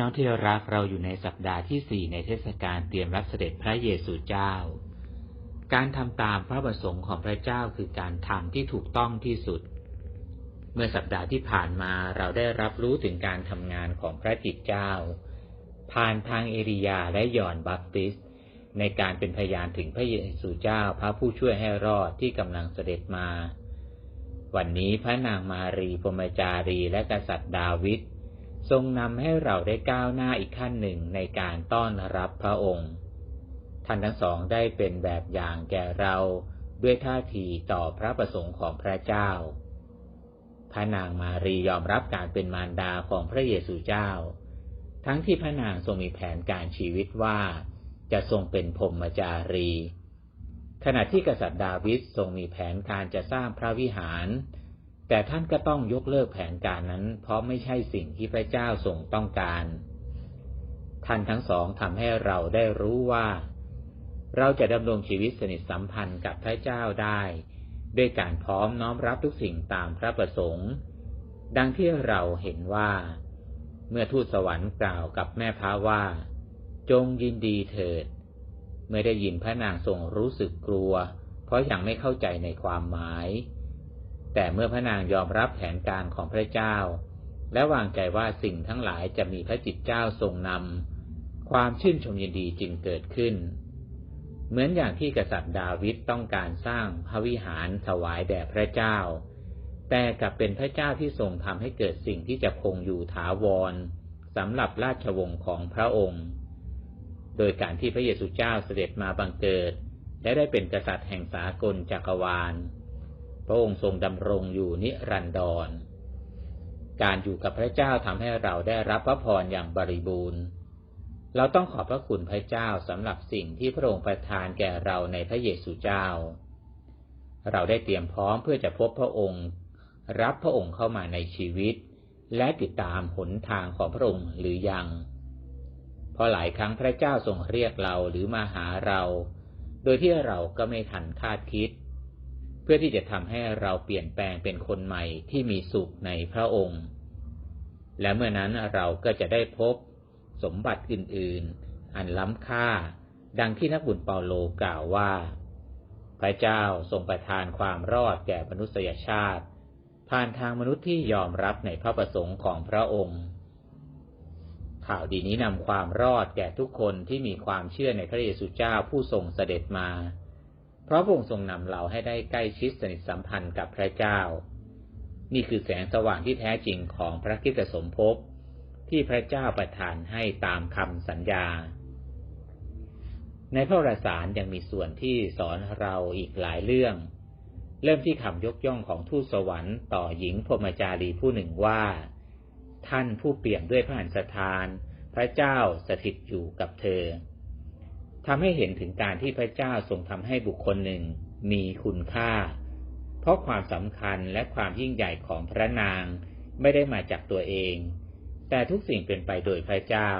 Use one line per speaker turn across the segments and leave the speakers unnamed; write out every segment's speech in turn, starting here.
น้องที่รักเราอยู่ในสัปดาห์ที่สี่ในเทศกาลเตรียมรับเสด็จพระเยซูเจ้า การทำตามพระประสงค์ของพระเจ้าคือการทำที่ถูกต้องที่สุด เมื่อสัปดาห์ที่ผ่านมาเราได้รับรู้ถึงการทำงานของพระจิตเจ้า ผ่านทางเอริยาและยอนบัพติส ในการเป็นพยานถึงพระเยซูเจ้าพระผู้ช่วยให้รอดที่กำลังเสด็จมา วันนี้พระนางมารีพรมจารีและกษัตริย์ดาวิด ทรงนำให้เราได้ก้าวหน้าอีกขั้นหนึ่งในการต้อนรับพระองค์ ท่านทั้งสองได้เป็นแบบอย่างแก่เราด้วยท่าทีต่อพระประสงค์ของพระเจ้า พระนางมารียอมรับการเป็นมารดาของพระเยซูเจ้า ทั้งที่พระนางทรงมีแผนการชีวิตว่า จะทรงเป็นพรมจารี ขณะที่กษัตริย์ดาวิดทรงมีแผนการจะสร้างพระวิหาร แต่ท่านก็ต้องยกเลิกแผนการนั้น เพราะไม่ใช่สิ่งที่พระเจ้าทรงต้องการ ท่านทั้งสองทำให้เราได้รู้ว่า เราจะดำรงชีวิตสนิทสัมพันธ์กับพระเจ้าได้ ด้วยการพร้อมน้อมรับทุกสิ่งตามพระประสงค์ ดังที่เราเห็นว่า เมื่อทูตสวรรค์กล่าวกับแม่พระว่า จงยินดีเถิด เมื่อได้ยินพระนางทรงรู้สึกกลัว เพราะยังไม่เข้าใจในความหมาย แต่เมื่อพระนางยอมรับแผนการของพระเจ้า และวางใจว่าสิ่งทั้งหลายจะมีพระจิตเจ้าทรงนำ ความชื่นชมยินดีจึงเกิดขึ้น เหมือนอย่างที่กษัตริย์ดาวิดต้องการสร้างพระวิหารถวายแด่พระเจ้า แต่กลับเป็นพระเจ้าที่ทรงทำให้เกิดสิ่งที่จะคงอยู่ถาวรสำหรับราชวงศ์ของพระองค์ โดยการที่พระเยซูเจ้าเสด็จมาบังเกิด และได้เป็นกษัตริย์แห่งสากลจักรวาล ระองค์ทรงดำรงอยู่นิรันดร การอยู่กับพระเจ้าทำให้เราได้รับพระพรอย่างบริบูรณ์ เราต้องขอบพระคุณพระเจ้าสำหรับสิ่งที่พระองค์ประทานแก่เราในพระเยซูเจ้า เราได้เตรียมพร้อมเพื่อจะพบพระองค์ รับพระองค์เข้ามาในชีวิต และติดตามหนทางของพระองค์หรือยังเพราะหลายครั้งพระเจ้าทรงเรียกเราหรือมาหาเรา โดยที่เราก็ไม่ทันคาดคิดเพื่อที่จะทำให้เราเปลี่ยนแปลงเป็นคนใหม่ที่มีสุขในพระองค์ และเมื่อนั้นเราก็จะได้พบสมบัติอื่น ๆ อันล้ำค่า ดังที่นักบุญเปาโลกล่าวว่า พระเจ้าทรงประทานความรอดแก่มนุษยชาติ ผ่านทางมนุษย์ที่ยอมรับในพระประสงค์ของพระองค์ ข่าวดีนี้นำความรอดแก่ทุกคนที่มีความเชื่อในพระเยซูเจ้าผู้ทรงเสด็จมา เพราะพระองค์ทรงนำเราให้ได้ใกล้ชิดสนิทสัมพันธ์กับพระเจ้า นี่คือแสงสว่างที่แท้จริงของพระคิดสมภพที่พระเจ้าประทานให้ตามคำสัญญา ในพระวรสารยังมีส่วนที่สอนเราอีกหลายเรื่อง เริ่มที่คำยกย่องของทูตสวรรค์ต่อหญิงพรมจารีผู้หนึ่งว่า ท่านผู้เปี่ยมด้วยพระหันสถาน พระเจ้าสถิตอยู่กับเธอ ทำให้เห็นถึงการที่พระเจ้าทรงทำให้บุคคลหนึ่งมีคุณค่า เพราะความสำคัญและความยิ่งใหญ่ของพระนางไม่ได้มาจากตัวเอง แต่ทุกสิ่งเป็นไปโดยพระเจ้า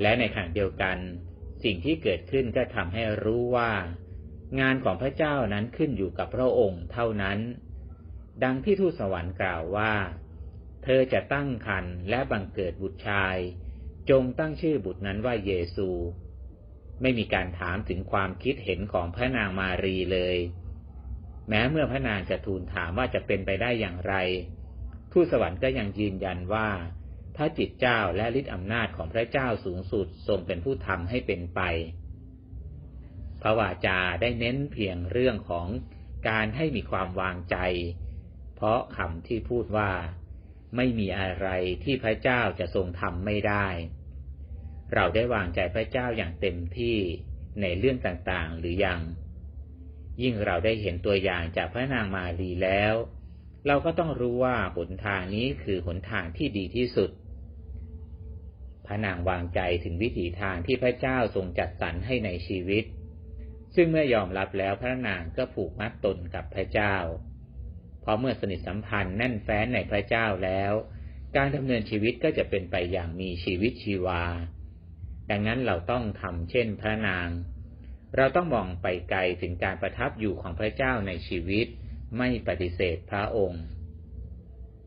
และในขณะเดียวกัน สิ่งที่เกิดขึ้นก็ทำให้รู้ว่า งานของพระเจ้านั้นขึ้นอยู่กับพระองค์เท่านั้น ดังที่ทูตสวรรค์กล่าวว่า เธอจะตั้งครรภ์และบังเกิดบุตรชาย จงตั้งชื่อบุตรนั้นว่าเยซู ไม่มีการถามถึงความคิดเห็นของพระนางมารีเลย แม้เมื่อพระนางจะทูลถามว่าจะเป็นไปได้อย่างไร ทูตสวรรค์ก็ยังยืนยันว่า พระจิตเจ้าและฤทธิอำนาจของพระเจ้าสูงสุดทรงเป็นผู้ทำให้เป็นไป พระวาจาได้เน้นเพียงเรื่องของการให้มีความวางใจ เพราะคำที่พูดว่า ไม่มีอะไรที่พระเจ้าจะทรงทำไม่ได้ เราได้วางใจพระเจ้าอย่างเต็มที่ในเรื่องต่างๆ หรือยัง ยิ่งเราได้เห็นตัวอย่างจากพระนางมารีแล้ว เราก็ต้องรู้ว่าหนทางนี้คือหนทางที่ดีที่สุด พระนางวางใจถึงวิถีทางที่พระเจ้าทรงจัดสรรให้ในชีวิต ซึ่งเมื่อยอมรับแล้วพระนางก็ผูกมัดตนกับพระเจ้า เพราะเมื่อสนิทสัมพันธ์แน่นแฟ้นในพระเจ้าแล้ว การดำเนินชีวิตก็จะเป็นไปอย่างมีชีวิตชีวา ดังนั้นเราต้องทำเช่นพระนาง เราต้องมองไปไกลถึงการประทับอยู่ของพระเจ้าในชีวิต ไม่ปฏิเสธพระองค์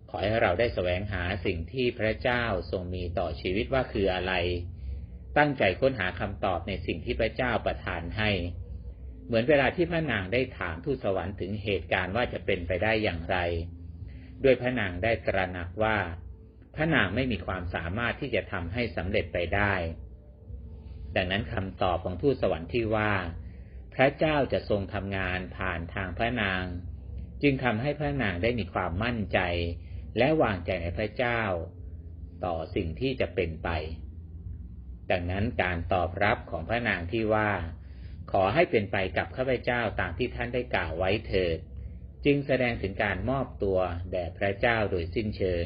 ขอให้เราได้แสวงหาสิ่งที่พระเจ้าทรงมีต่อชีวิตว่าคืออะไร ตั้งใจค้นหาคำตอบในสิ่งที่พระเจ้าประทานให้ เหมือนเวลาที่พระนางได้ถามทูตสวรรค์ถึงเหตุการณ์ว่าจะเป็นไปได้อย่างไร ด้วยพระนางได้ตระหนักว่า พระนางไม่มีความสามารถที่จะทำให้สำเร็จไปได้ ดังนั้นคำตอบของทูตสวรรค์ที่ว่า พระเจ้าจะทรงทำงานผ่านทางพระนาง จึงทำให้พระนางได้มีความมั่นใจ และวางใจในพระเจ้า ต่อสิ่งที่จะเป็นไป ดังนั้นการตอบรับของพระนางที่ว่า ขอให้เป็นไปกับข้าพเจ้าตามที่ท่านได้กล่าวไว้เถิด จึงแสดงถึงการมอบตัวแด่พระเจ้าโดยสิ้นเชิง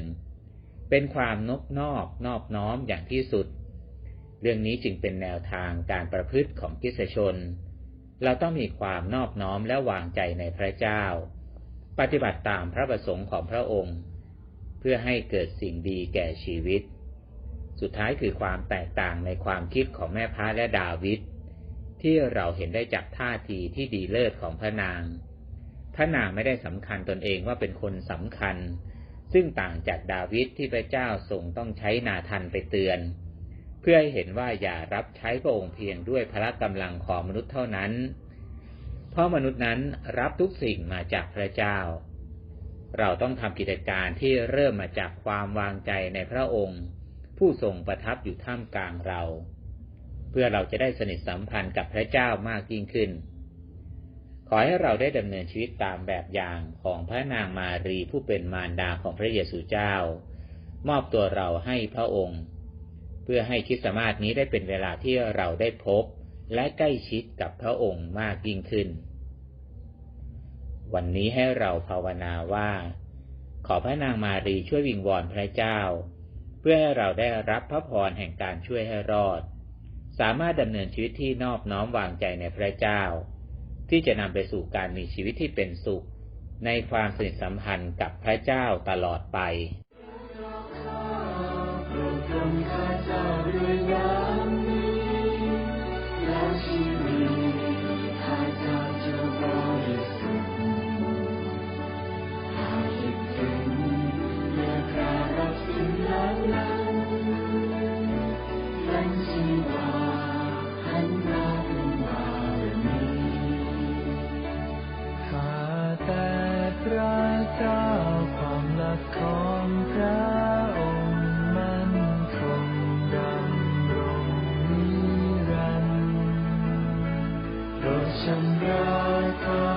เป็นความนบนอบนอบน้อมอย่างที่สุด เรื่องนี้จึงเป็นแนวทางการประพฤติของกิสชน เราต้องมีความนอบน้อมและวางใจในพระเจ้า ปฏิบัติตามพระประสงค์ของพระองค์ เพื่อให้เกิดสิ่งดีแก่ชีวิต สุดท้ายคือความแตกต่างในความคิดของแม่พระและดาวิดที่เราเห็นได้จากท่าทีที่ดีเลิศของพระนาง พระนางไม่ได้สำคัญตนเองว่าเป็นคนสำคัญ ซึ่งต่างจากดาวิดที่พระเจ้าทรงต้องใช้นาทันไปเตือน เพื่อให้เห็นว่าอย่ารับใช้พระองค์เพียงด้วยพละกำลังของมนุษย์เท่านั้น เพราะมนุษย์นั้นรับทุกสิ่งมาจากพระเจ้า เราต้องทำกิจการที่เริ่มมาจากความวางใจในพระองค์ ผู้ทรงประทับอยู่ท่ามกลางเรา เพื่อเราจะได้สนิทสัมพันธ์กับพระเจ้ามากยิ่งขึ้น ขอให้เราได้ดำเนินชีวิตตามแบบอย่างของพระนางมารีผู้เป็นมารดาของพระเยซูเจ้า มอบตัวเราให้พระองค์ เพื่อให้คิดสมาธินี้ได้เป็นเวลาที่เราได้พบ และใกล้ชิดกับพระองค์มากยิ่งขึ้น วันนี้ให้เราภาวนาว่า ขอพระนางมารีช่วยวิงวอนพระเจ้า เพื่อให้เราได้รับพระพรแห่งการช่วยให้รอด สามารถดำเนินชีวิตที่นอบน้อมวางใจในพระเจ้า ที่จะนำไปสู่การมีชีวิตที่เป็นสุข ในความสนิทสัมพันธ์กับพระเจ้าตลอดไป Shandraka